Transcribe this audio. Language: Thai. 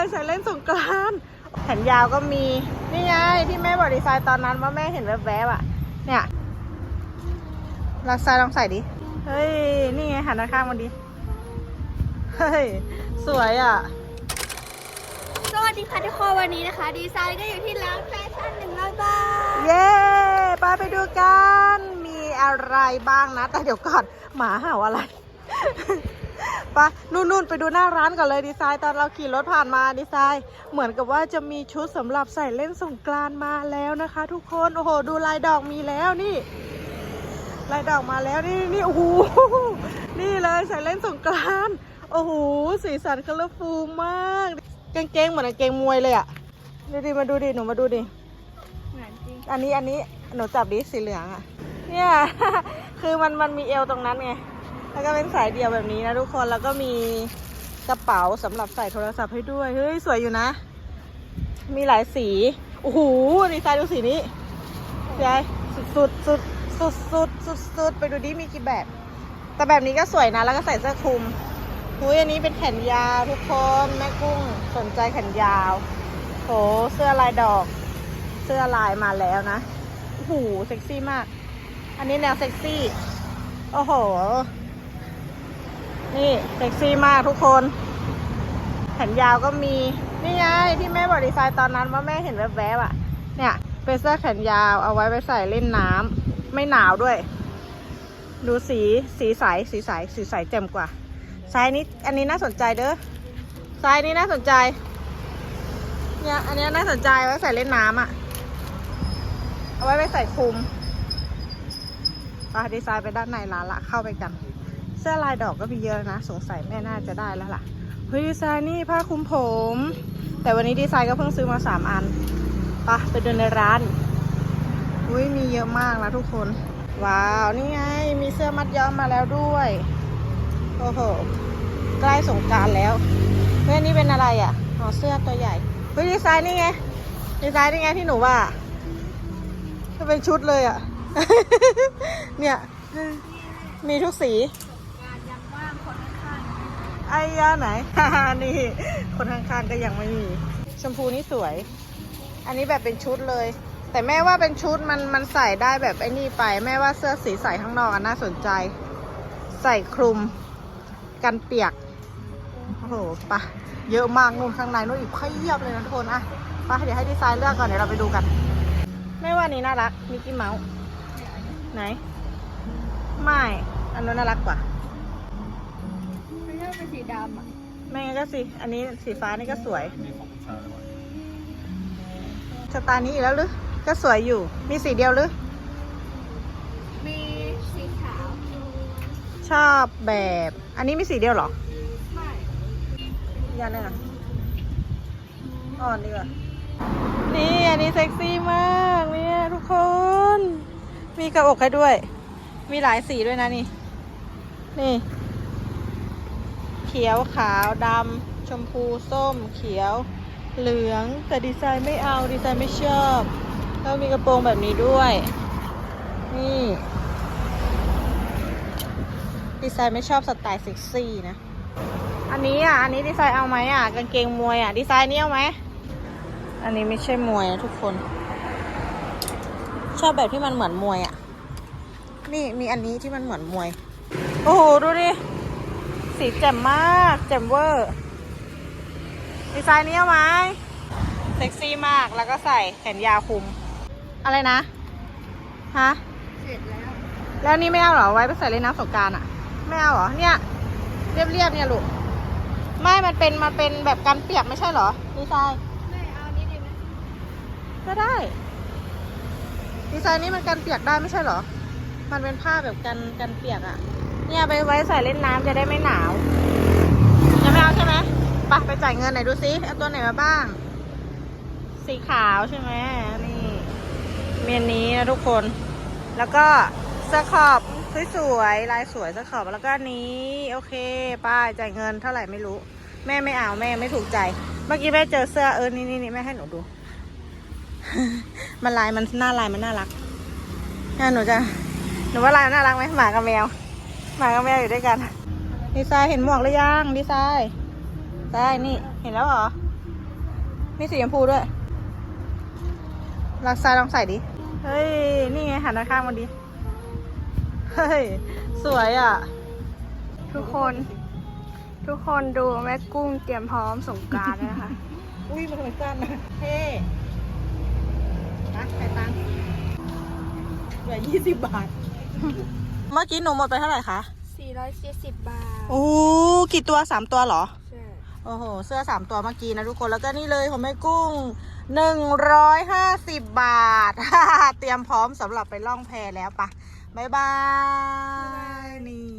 เลยใส่เล่นสงกรานต์แขนยาวก็มี นี่ไงที่แม่บอกดีไซน์ตอนนั้นว่าแม่เห็นแวบๆอะ เนี่ยลองใส่ลองใส่ดิ เฮ้ย นี่ไงหันด้านข้างมาดิ เฮ้ย สวยอะ สวัสดีค่ะทุกคนวันนี้นะคะ ดีไซน์ก็อยู่ที่ร้านแฟชั่นหนึ่งร้อยบาท เย้ไปไปดูกัน มีอะไรบ้างนะ แต่เดี๋ยวก่อน หมาเห่าอะไร ไปนู่นๆไปดูหน้าร้านก่อนเลยดีไซน์ตอนเราขี่รถผ่านมาดีไซน์ เหมือนกับว่าจะมีชุดสำหรับใส่เล่นสงกรานมาแล้วนะคะ ทุกคนโอ้โหดูลายดอกมีแล้วนี่ลายดอกมาแล้วนี่นี่โอ้โหนี่เลยใส่เล่นสงกรานโอ้โหสีสันคัลเลอร์ฟูลมากกางเกงเหมือนกางเกงมวยเลยอะดูดิมาดูดิหนูมาดูดิเหมือนจริงอันนี้อันนี้หนูจับดิสีเหลืองอะ่ะเนี่ยคือมันมันมีเอวตรงนั้นไง แล้วก็เป็นสายเดี่ยวแบบนี้นะทุกคน แล้วก็มีกระเป๋าสำหรับใส่โทรศัพท์ให้ด้วย เฮ้ย สวยอยู่นะ มีหลายสี โอ้โหดีไซน์ดูสีนี้ใช่สุดสุดสุดสุดสุดสุดสุดไปดูดิมีกี่แบบ แต่แบบนี้ก็สวยนะ แล้วก็ใส่เสื้อคลุมหุยอันนี้เป็นแขนยาวทุกคน แม่กุ้งสนใจแขนยาวโหเสื้อลายดอก เสื้อลายมาแล้วนะโอ้โหเซ็กซี่มาก อันนี้แนวเซ็กซี่ โอ้โห นี่เซ็กซี่มากทุกคน แขนยาวก็มี นี่ไงที่แม่บอกดีไซน์ตอนนั้นว่าแม่เห็นแวบๆอะ เนี่ยเป็นเสื้อแขนยาวเอาไว้ไปใส่เล่นน้ำไม่หนาวด้วย ดูสีสีใสสีใสสีใสแจ่มกว่าไซส์นี้อันนี้น่าสนใจเด้อไซส์นี้น่าสนใจ เนี่ยอันนี้น่าสนใจไว้ใส่เล่นน้ำอะ เอาไว้ไปใส่คลุมไปดีไซน์ไปด้านในร้านละเข้าไปกัน เสื้อลายดอกก็มีเยอะนะ สงสัยแม่น่าจะได้แล้วล่ะเฮ้ยดีไซน์นี่ผ้าคลุมผม แต่วันนี้ดีไซน์ก็เพิ่งซื้อมาสามอันปะไปเดินในร้านอุ้ยมีเยอะมากนะทุกคน ว้าว นี่ไง มีเสื้อมัดย้อมมาแล้วด้วย โอ้โห ใกล้สงกรารแล้วเฮ้ยอันนี่เป็นอะไรอะอ๋อเสื้อตัวใหญ่เฮ้ยดีไซน์นี่ไง ดีไซน์นี่ไงที่หนูว่าจะเป็นชุดเลยอะ เนี่ย มีทุกสี การยังว่างคนข้าง ไอยาไหน นี่ คนข้างๆก็ยังไม่มี ชมพูนี่สวย อันนี้แบบเป็นชุดเลย แต่แม่ว่าเป็นชุดมันมันใส่ได้แบบไอ้นี่ไป แม่ว่าเสื้อสีใส่ข้างนอกอะน่าสนใจ ใส่คลุม กันเปียก โอ้โหปะเยอะมากนู่นข้างในนู่นอีกเพียบเลยนะทุกคนอะปะเดี๋ยวให้ดีไซน์เลือกก่อนเดี๋ยวเราไปดูกัน ไม่ว่านี้น่ารักมิกกี้เมาส์ไหน ไม่ อันนู้นน่ารักกว่า ๆไม่ใช่เป็นสีดำอะไม่งั้นก็สิ อันนี้สีฟ้านี่ก็สวยสไตล์นี้อีกแล้วหรือ ก็สวยอยู่ มีสีเดียวหรือ มีสีขาวชอบแบบ อันนี้มีสีเดียวเหรอไม่อีกอันหนึงอะอ่อนดีกว่า นี่อันนี้เซ็กซี่มากเนี่ยทุกคน มีกระอกให้ด้วย มีหลายสีด้วยนะนี่ นี่ เขียวขาวดำชมพูส้ม เขียว เหลือง แต่ดีไซน์ไม่เอาดีไซน์ไม่ชอบแล้วมีกระโปรงแบบนี้ด้วย นี่ ดีไซน์ไม่ชอบสไตล์เซ็กซี่นะ อันนี้อะ อันนี้ดีไซน์เอาไหมอะ กางเกงมวยอะ ดีไซน์นี้เอาไหม อันนี้ไม่ใช่มวยนะทุกคน ชอบแบบที่มันเหมือนมวยอะ นี่มีอันนี้ที่มันเหมือนมวย โอ้โห ดูดิ สีแจ่มมาก แจ่มเวอร์ ดีไซน์นี้เอาไหมเซ็กซี่มากแล้วก็ใส่แขนยาวคลุม อะไรนะ ฮะ เสร็จแล้ว แล้วนี่ไม่เอาเหรอ ไว้ไปใส่เล่นน้ำสงกรารอะ ไม่เอาเหรอ เนี่ย เรียบๆเนี่ยลูก ไม่ มันเป็น มันเป็นแบบกันเปียกไม่ใช่เหรอ ดีไซน์ ไม่เอานี้ดีไหมก็ได้ ดีไซน์นี้มันกันเปียกได้ไม่ใช่เหรอ มันเป็นผ้าแบบกันกันเปียกอะ่ะ เนี่ยไปไว้ใส่เล่นน้ำจะได้ไม่หนาว ยังไม่เอาใช่ไหมไปไปจ่ายเงินไหนดูซิเอาตัวไหนมาบ้าง สีขาวใช่ไหมนี่เมียนนี้นะทุกคน แล้วก็เสื้อขอบสวยๆลายสวยเสื้อขอบแล้วก็นี้ โอเคป้าจ่ายเงินเท่าไหร่ไม่รู้ แม่ไม่เอาแม่ไม่ถูกใจ เมื่อกี้แม่เจอเสื้อเออนี่นี่นี่แม่ให้หนูดู มันลายมันหน้าลายมันน่ารักน่หนูจะหนูว่าลายน่ารักไหมหมากับแมว หมากับแมวอยู่ด้วยกัน ดีไซน์เห็นหมวกหรือยัง ดีไซน์ได้นี่ เห็นแล้วเหรอ มีสีชมพูด้วย ลักซายลองใส่ดิ เฮ้ย นี่ไงหันด้านข้างมาดิ เฮ้ย สวยอะ ทุกคน ทุกคนดูแม่กุ้งเตรียมพร้อมสงกรารนะคะ อุ้ยมันทำไมสั้นนะเท่นะใส่ตังค์เหลือยี่สิบบาท เมื่อกี้หนูหมดไปเท่าไหร่คะ 470 บาท โอ้กี่ตัวสามตัวเหรอ ใช่ โอ้โห เสื้อสามตัวเมื่อกี้นะทุกคน แล้วก็นี่เลยของแม่กุ้งหนึ่งร้อยห้าสิบบาท เตรียมพร้อมสำหรับไปล่องแพแล้วปะบ๊ายบาย